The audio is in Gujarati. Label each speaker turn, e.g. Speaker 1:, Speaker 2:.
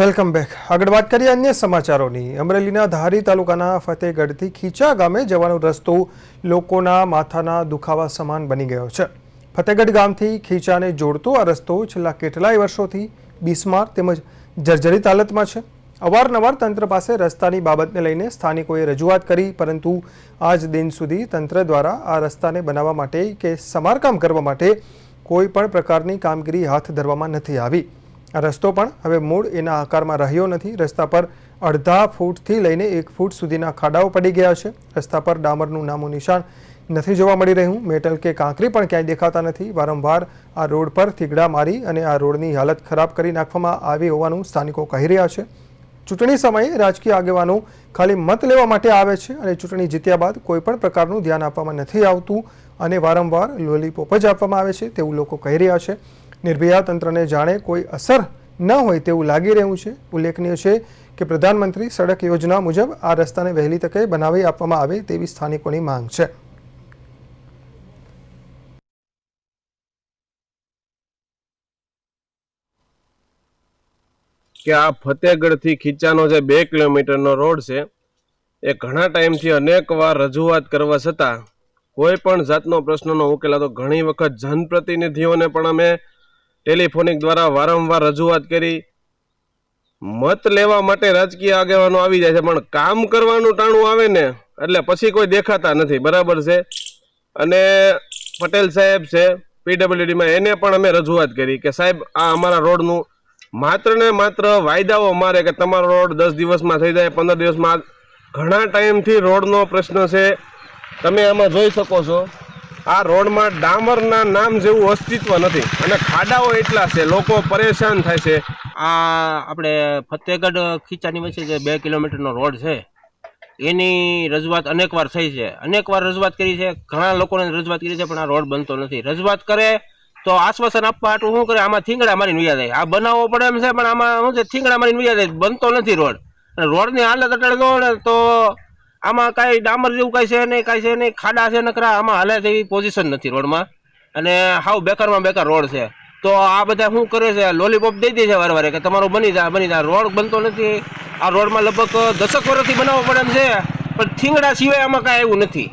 Speaker 1: Welcome back. આગળ વાત કરીએ અન્ય સમાચારોની. અમરેલીના ધારી તાલુકાના ફતેહગઢથી ખીચા ગામે જવાનો રસ્તો લોકોના માથાના દુખાવા સમાન બની ગયો છે. ફતેગઢ ગામથી ખીચાને જોડતો આ રસ્તો છેલ્લા કેટલાય વર્ષોથી બિસ્માર તેમજ જર્જરિત હાલતમાં છે. અવારનવાર તંત્ર પાસે રસ્તાની બાબતને લઈને સ્થાનિકોએ રજૂઆત કરી, પરંતુ આજ દિન સુધી તંત્ર દ્વારા આ રસ્તાને બનાવવા માટે કે સમારકામ કરવા માટે કોઈ પણ પ્રકારની કામગીરી હાથ ધરવામાં નથી આવી. રસ્તો પણ હવે મૂળ એના આકારમાં રહ્યો નથી. રસ્તા પર અડધા ફૂટથી લઈને એક ફૂટ સુધીના ખાડાઓ પડી ગયા છે. રસ્તા પર ડામરનું નામું નિશાન નથી જોવા મળી રહ્યું. મેટલ કે કાંકરી પણ ક્યાંય દેખાતા નથી. વારંવાર આ રોડ પર થીગડા મારી અને આ રોડની હાલત ખરાબ કરી નાખવામાં આવી હોવાનું સ્થાનિકો કહી રહ્યા છે. ચૂંટણી સમયે રાજકીય આગેવાનો ખાલી મત લેવા માટે આવે છે અને ચૂંટણી જીત્યા બાદ કોઈપણ પ્રકારનું ધ્યાન આપવામાં નથી આવતું અને વારંવાર લોલીપોપ જ આપવામાં આવે છે તેવું લોકો કહી રહ્યા છે. નિર્ભયા તંત્રને જાણે કોઈ અસર ન હોય તેવું લાગી રહ્યું છે. ઉલ્લેખનીય છે કે પ્રધાનમંત્રી સડક યોજના મુજબ આ રસ્તાને વહેલી તકે બનાવી આપવામાં આવે તેવી સ્થાનિકોની માંગ છે.
Speaker 2: કે આ ફતેહગઢથી ખીચાનો જે બે કિલોમીટરનો રોડ છે, એ ઘણા ટાઈમથી અનેક વાર રજૂઆત કરવા છતાં કોઈ પણ જાતનો પ્રશ્નનો ઉકેલ તો ઘણી વખત જનપ્રતિનિધિઓને પણ અમે ટેલિફોનિક દ્વારા વારંવાર રજૂઆત કરી. મત લેવા માટે રાજકીય આગેવાનો આવી જાય છે, પણ કામ કરવાનું ટાણું આવે ને, એટલે પછી કોઈ દેખાતા નથી. બરાબર છે? અને પટેલ સાહેબ છે પીડબ્લ્યુડીમાં એને પણ અમે રજૂઆત કરી કે સાહેબ, આ અમારા રોડનું માત્ર ને માત્ર વાયદાઓ મારે કે તમારો રોડ દસ દિવસમાં થઈ જાય, પંદર દિવસમાં ઘણા ટાઈમથી રોડનો પ્રશ્ન છે. તમે આમાં જોઈ શકો છો. આ રોડમાં ડામરના નામ જેવું અસ્તિત્વ નથી અને ખાડાઓ એટલા છે, લોકો પરેશાન થાય છે.
Speaker 3: આ આપણે ફતેગઢ ખીચાની વચ્ચે જે બે કિલોમીટરનો રોડ છે, એની રજૂઆત અનેકવાર થઈ છે. અનેકવાર રજૂઆત કરી છે, ઘણા લોકોને રજૂઆત કરી છે, પણ આ રોડ બનતો નથી. રજૂઆત કરે તો આશ્વાસન આપવા આટલું શું કરે? આમાં થીંગડા મારીને વ્યા જાય. આ બનાવવો પડે એમ છે, પણ આમાં શું છે? થીંગડા મારીને વ્યા જાય. બનતો નથી રોડ. અને રોડની હાલત અટાડે તો આમાં કાંઈ ડામર જેવું કાંઈ છે નહીં, કાંઈ છે નહીં, ખાડા છે નકરા, આમાં હાલે તેવી પોઝિશન નથી રોડમાં. અને હાવ બેકારમાં બેકાર રોડ છે. તો આ બધા શું કરે છે? લોલીપોપ દઈ દે છે વારે વારે કે તમારું બની જાય બની જાય રોડ બનતો નથી. આ રોડમાં લગભગ દશક વર્ષથી બનાવવો પડે છે. પણ થીંગડા સિવાય આમાં કાંઈ એવું નથી.